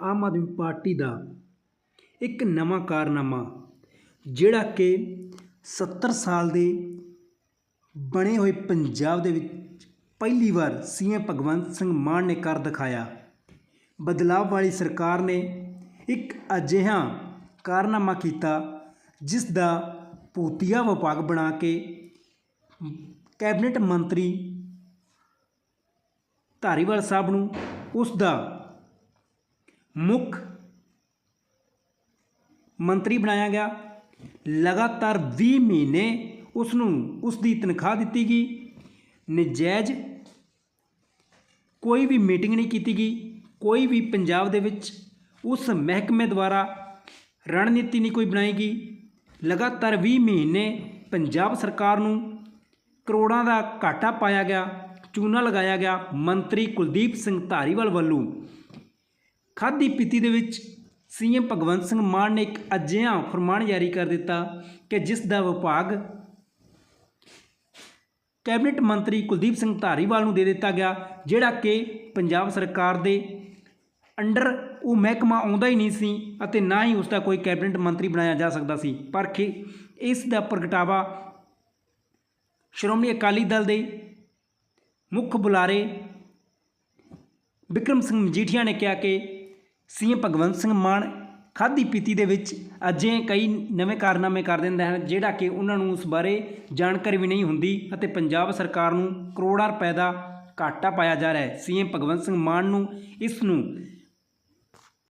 Aam Aadmi party ਦਾ ਇੱਕ ਨਵਾਂ ਕਾਰਨਾਮਾ, ਜਿਹੜਾ ਕਿ 70 ਸਾਲ ਦੇ ਬਣੇ ਹੋਏ ਪੰਜਾਬ ਦੇ ਵਿੱਚ ਪਹਿਲੀ ਵਾਰ ਸੀਐਮ ਭਗਵੰਤ ਸਿੰਘ ਮਾਨ ਨੇ ਕਰ ਦਿਖਾਇਆ। ਬਦਲਾਵ ਵਾਲੀ ਸਰਕਾਰ ਨੇ ਇੱਕ ਅਜਿਹਾ ਕਾਰਨਾਮਾ ਕੀਤਾ, ਜਿਸ ਦਾ ਭੂਤੀਆ ਵਿਭਾਗ ਬਣਾ ਕੇ ਕੈਬਨਿਟ ਮੰਤਰੀ ਧਾਰੀਵਾਲ ਸਾਹਿਬ ਨੂੰ ਉਸ ਦਾ ਮੁੱਖ ਮੰਤਰੀ ਬਣਾਇਆ ਗਿਆ। ਲਗਾਤਾਰ 20 ਮਹੀਨੇ ਉਸ ਨੂੰ ਉਸ ਦੀ ਤਨਖਾਹ ਦਿੱਤੀ ਗਈ। ਨਜਾਇਜ਼ ਕੋਈ ਵੀ ਮੀਟਿੰਗ ਨਹੀਂ ਕੀਤੀ ਗਈ। ਕੋਈ ਵੀ ਪੰਜਾਬ ਦੇ ਵਿੱਚ ਉਸ ਮਹਿਕਮੇ ਦੁਆਰਾ ਰਣਨੀਤੀ ਨਹੀਂ ਕੋਈ ਬਣਾਈ ਗਈ। ਲਗਾਤਾਰ 20 ਮਹੀਨੇ ਪੰਜਾਬ ਸਰਕਾਰ ਨੂੰ ਕਰੋੜਾਂ ਦਾ ਘਾਟਾ ਪਾਇਆ ਗਿਆ, ਚੂਨਾ ਲਗਾਇਆ ਗਿਆ। ਮੰਤਰੀ ਕੁਲਦੀਪ ਸਿੰਘ ਧਾਰੀਵਾਲ ਵੱਲੋਂ ਖਾਦੀ ਪੀਤੀ ਦੇ ਵਿੱਚ ਸੀਐਮ ਭਗਵੰਤ ਸਿੰਘ ਮਾਨ ਨੇ ਇੱਕ ਅਜਿਹਾ ਫਰਮਾਨ ਜਾਰੀ ਕਰ ਦਿੱਤਾ ਕਿ ਜਿਸ ਦਾ ਵਿਭਾਗ ਕੈਬਨਿਟ ਮੰਤਰੀ ਕੁਲਦੀਪ ਸਿੰਘ ਧਾਰੀਵਾਲ ਨੂੰ ਦੇ ਦਿੱਤਾ ਗਿਆ, ਜਿਹੜਾ ਕਿ ਪੰਜਾਬ ਸਰਕਾਰ ਦੇ ਅੰਡਰ ਉਹ ਮਹਿਕਮਾ ਆਉਂਦਾ ਹੀ ਨਹੀਂ ਸੀ ਅਤੇ ਨਾ ਹੀ ਉਸ ਦਾ ਕੋਈ ਕੈਬਨਿਟ ਮੰਤਰੀ ਬਣਾਇਆ ਜਾ ਸਕਦਾ ਸੀ। ਪਰ ਕਿ ਇਸ ਦਾ ਪ੍ਰਗਟਾਵਾ ਸ਼੍ਰੋਮਣੀ ਅਕਾਲੀ ਦਲ ਦੇ ਮੁੱਖ ਬੁਲਾਰੇ ਵਿਕਰਮ ਸਿੰਘ ਮਜੀਠੀਆ ਨੇ ਕਿਹਾ ਕਿ ਸੀਐਮ ਭਗਵੰਤ ਸਿੰਘ ਮਾਨ ਖਾਦੀ ਪੀਤੀ ਦੇ ਵਿੱਚ ਅਜੇ ਕਈ ਨਵੇਂ ਕਾਰਨਾਮੇ ਕਰ ਦਿੰਦੇ ਹਨ ਜਿਹੜਾ ਕਿ ਉਹਨਾਂ ਨੂੰ ਉਸ ਬਾਰੇ ਜਾਣਕਾਰੀ ਵੀ ਨਹੀਂ ਹੁੰਦੀ ਅਤੇ ਪੰਜਾਬ ਸਰਕਾਰ ਨੂੰ ਕਰੋੜਾਂ ਰੁਪਏ ਦਾ ਘਾਟਾ ਪਾਇਆ ਜਾ ਰਿਹਾ ਹੈ। ਸੀਐਮ ਭਗਵੰਤ ਸਿੰਘ ਮਾਨ ਨੂੰ ਇਸ ਨੂੰ